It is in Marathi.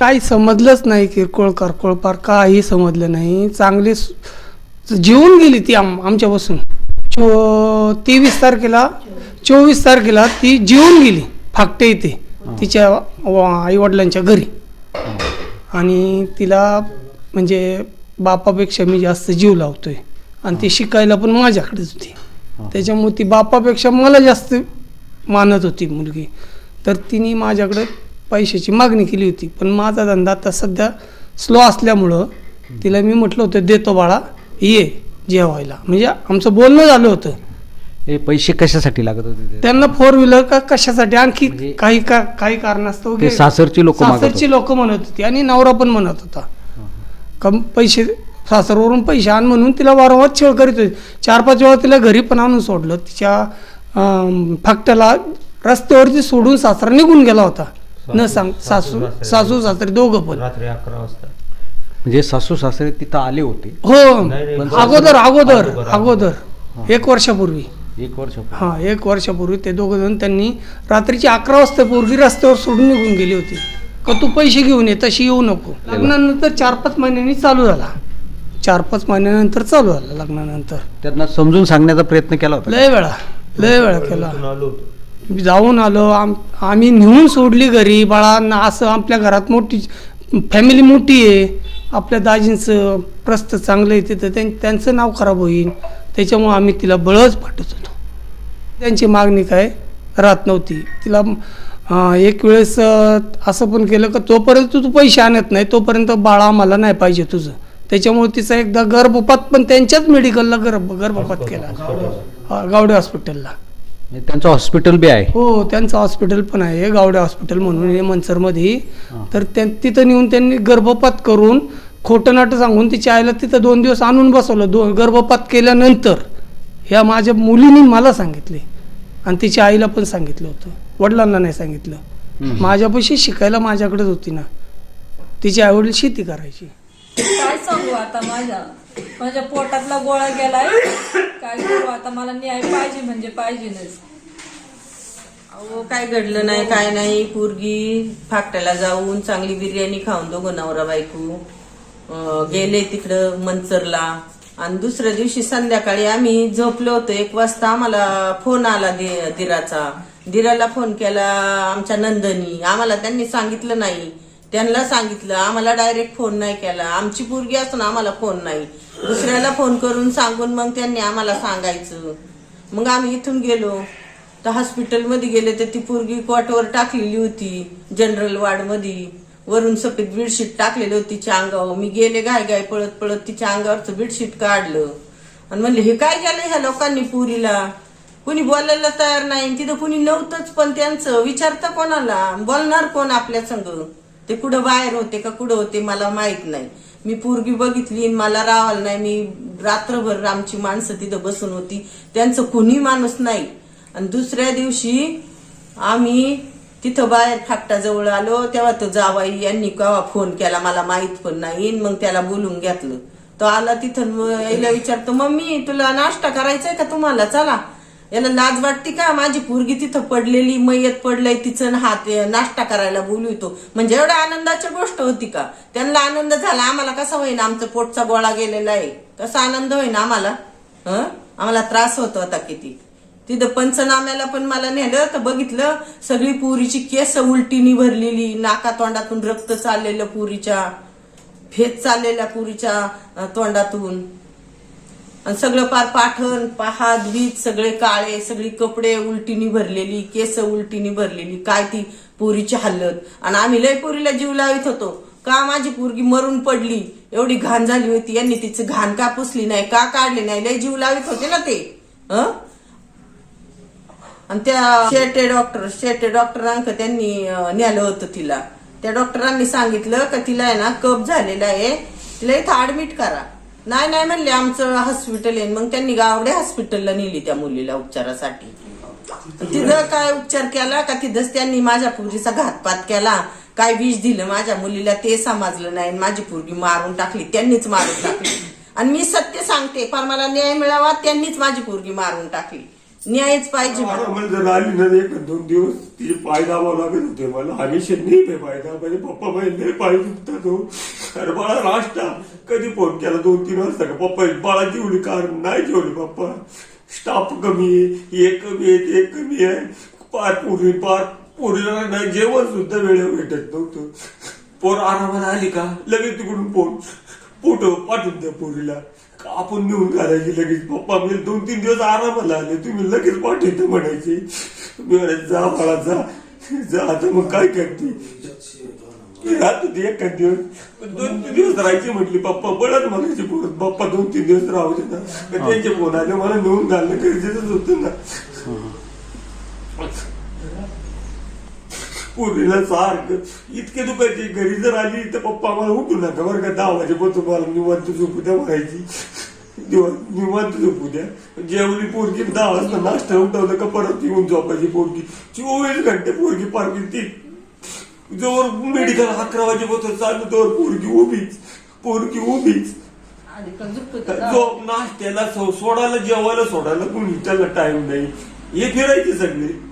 काही समजलंच नाही किरकोळ करकोळपार काही समजलं नाही. चांगली जीवून जीवन गेली ती आम आमच्यापासून. चो तेवीस तारखेला चोवीस तारखेला ती जीवन गेली फाकटे इथे तिच्या आईवडिलांच्या घरी. आणि तिला म्हणजे बापापेक्षा मी जास्त जीव लावतोय. आणि ती शिकायला पण माझ्याकडेच होती. त्याच्यामुळे ती बापापेक्षा मला जास्त मानत होती मुलगी. तर तिने माझ्याकडे पैशाची मागणी केली होती. पण माझा धंदा आता सध्या स्लो असल्यामुळं तिला मी म्हटलं होतं देतो बाळा ये जेवायला. म्हणजे आमचं बोलणं झालं होतं. हे पैसे कशासाठी लागत होते ते? त्यांना फोर व्हीलर का कशासाठी? आणखी म्हणजे- काही का काही कारणास्तव ते सासरची लोकं मागत. सासरची लोक म्हणत होती आणि नवरा पण म्हणत होता. कम पैसे सासरवरून पैसे आण म्हणून तिला वारंवार छळ करीत होते. चार पाच वेळा तिला घरी पण आणून सोडलं. तिच्या अं, फाकट्याला रस्त्यावरती सोडून सासरा निघून गेला होता. न सांग सासू सासू सासरे दोघं पण. रात्री अकरा वाजता. म्हणजे सासू सासरे तिथं आले होते. हो अगोदर अगोदर अगोदर, एक वर्षापूर्वी. एक वर्ष हा एक वर्षापूर्वी ते दोघं जण त्यांनी रात्रीची अकरा वाजता पूर्वी रस्त्यावर सोडून निघून गेली होती. का तू पैसे घेऊन ये तशी येऊ नको. लग्नानंतर चार पाच महिन्यांनी चालू झाला. चार पाच महिन्यानंतर चालू झाला लग्नानंतर. त्यांना समजून सांगण्याचा प्रयत्न केला होता लय वेळा लय वेळा केला. जाऊन आलो. आम आम्ही नेऊन सोडली घरी. बाळांना असं आपल्या घरात मोठी फॅमिली मोठी आहे. आपल्या दाजींचं प्रस्त चांगलं आहे तिथं. त्यां त्यांचं नाव खराब होईल. त्याच्यामुळं आम्ही तिला बळच पाठवत. होतो त्यांची मागणी काय? राहत नव्हती. तिला एक वेळेस असं पण केलं का तोपर्यंत तू पैसे आणत नाही. तोपर्यंत बाळा आम्हाला नाही पाहिजे तुझं. त्याच्यामुळे तिचा एकदा गर्भपात पण त्यांच्याच मेडिकलला गर्भ गर्भपात केला. गावडे हॉस्पिटलला त्यांचं हॉस्पिटल बी आहे. हो त्यांचं हॉस्पिटल पण आहे गावडे हॉस्पिटल म्हणून आहे मनसरमध्ये. तर त्या तिथं नेऊन त्यांनी गर्भपात करून खोटं नाटं सांगून तिच्या आईला तिथं दोन दिवस आणून बसवलं. दो गर्भपात केल्यानंतर ह्या माझ्या मुलीने मला सांगितले आणि तिच्या आईला पण सांगितलं होतं. वडिलांना नाही सांगितलं. माझ्यापाशी शिकायला माझ्याकडेच होती ना. तिची आईवडील शेती करायची. काय सांगू आता माझ्या? माझ्या पोटातला गोळा गेलाय. काय करू आता? मला न्याय पाहिजे म्हणजे पाहिजेच अहो काय घडलं नाही काय नाही. पोरगी फाकट्याला जाऊन चांगली बिर्याणी खाऊन दोघं नवरा बायको गेले तिकडं मंचरला. आणि दुसऱ्या दिवशी संध्याकाळी आम्ही झोपलो होतो. एक वाजता आम्हाला फोन आला दि- दिराचा. दिराला फोन केला आमच्या नंदनी. आम्हाला त्यांनी सांगितलं नाही. त्यांना सांगितलं आम्हाला डायरेक्ट फोन नाही केला. आमची पोरगी असून आम्हाला फोन नाही. दुसऱ्याला फोन करून सांगून मग त्यांनी आम्हाला सांगायचं. मग आम्ही इथून गेलो. तर हॉस्पिटलमध्ये गेले तर ती पोरगी कॉटवर टाकलेली होती जनरल वार्डमध्ये वरून सफेद बेडशीट टाकलेलं होती तिच्या अंगावर. मी गेले गाय गाय पळत पळत तिच्या अंगावरचं बेडशीट काढलं. आणि म्हणले हे काय केलं ह्या लोकांनी पुरीला? कुणी बोलायला तयार नाही. तिथं कुणी नव्हतंच पण त्यांचं. विचारता कोणाला? बोलणार कोण आपल्या संग? ते कुठं बाहेर होते का कुठं होते मला माहीत नाही. मी पोरगी बघितली आणि मला राहावलं नाही. मी रात्रभर आमची माणसं तिथं बसून होती. त्यांचं कुणी माणूस नाही. आणि दुसऱ्या दिवशी आम्ही तिथं बाहेर फाकटाजवळ आलो. तेव्हा तो जावाई यांनी केव्हा फोन केला मला माहीत पण नाही. मग त्याला बोलून घेतलं. तो आला तिथं मग याला विचारतो मम्मी तुला नाश्ता करायचाय का तुम्हाला? चला. याला लाज वाटते का? माझी पोरगी तिथं पडलेली मयत पडलंय तिचं हात नाश्ता करायला बोलवितो. म्हणजे एवढ्या आनंदाची गोष्ट होती का? त्यांना आनंद झाला. आम्हाला कसा होईना आमचा पोटचा गोळा गेलेला आहे. कसा आनंद होईना आम्हाला? हं? आम्हाला त्रास होतो आता किती? तिथं पंचनाम्याला पण मला नेलं तर बघितलं सगळी पुरीची केस उलटीनी भरलेली नाका तोंडातून रक्त चाललेलं पुरीच्या फेत चाललेल्या पुरीच्या तोंडातून. आणि सगळं पार पाठण पहा बीत सगळे काळे सगळी कपडे उलटीनी भरलेली केस उलटीनी भरलेली काय ती पोरीची हल्लत आणि आम्ही लय पोरीला जीव लावित होतो. का माझी पोरगी मरून पडली? एवढी घाण झाली होती. यांनी तिचं घाण का पुसली नाही का काढली नाही? लय जीव लावित होते ना ते. अ? आणि त्या शेटे डॉक्टर शेटे डॉक्टरांक त्यांनी अं, नेलं होतं तिला. त्या डॉक्टरांनी सांगितलं का तिला आहे ना कप झालेला आहे. तिला इथं ऍडमिट करा. नाही नाही म्हणले आमचं हॉस्पिटल आहे. मग त्यांनी गावडे हॉस्पिटलला नेली त्या मुलीला उपचारासाठी. तिथं काय उपचार केला का तिथंच त्यांनी माझ्या पुरीचा घातपात केला. काय विष दिलं माझ्या मुलीला ते समजलं नाही. आणि माझी पोरगी मारून टाकली. त्यांनीच मारून टाकली. आणि मी सत्य सांगते पण मला न्याय मिळावा त्यांनीच माझी पोरगी मारून टाकली. न्यायच पाहिजे मला. मला जर आली ना एक दोन दिवस तिचे पाय दाबावं लागत होते. मला हमेशा नाही पे पाय दाबायचे पप्पा म्हणजे पाय दुखतात हो. अरे बाळा नाश्ता कधी फोन केला? दोन तीन वाजता का? पप्पा बाळा जेवली कार नाही जेवली पप्पा. स्टाफ कमी आहे हे कमी आहे ते कमी आहे. पार पुरी पार पुरीला नाही जेवण सुद्धा वेळेवर भेटत नव्हतं. पोर आरामात आली का? लगेच तिकडून फोन. फोटो पाठवून द्या पोरीला. का आपण नेऊन घालायची लगेच. पप्पा म्हणजे दोन तीन दिवस आरामाला आले तुम्ही लगेच पाठवते म्हणायचे. मी म्हणायचे जा बाळा जा. जा आता मग काय करते? राहत होती एखाद दिवस पण दोन तीन दिवस राहायची म्हटली पप्पा. बळत म्हणायचे परत. पप्पा दोन तीन दिवस राहू दे ना. त्यांचे फोन आले मला नेऊन घालणं गरजेचंच होतं ना. पोरीला सारखं. इतके दुखायचे. घरी जर आली तर पप्पा मला उठू नका बरं का. दहा वाजेपर्यंत मला निवांत झोपू द्या म्हणायची. निवांत झोपू द्या. जेवली पोरगी दहा वाजता नाश्ता उठवलं का परत येऊन झोपायची पोरगी. चोवीस घंटे पोरगी पारखी ती. जोवर मेडिकल अकरा वाजेपर्यंत चालू तोवर पोरगी उभीच. पोरगी उभीच? झोप नाश्त्याला सोडायला जेवायला सोडायला कोणी त्याला टाइम नाही. हे फिरायचे सगळे.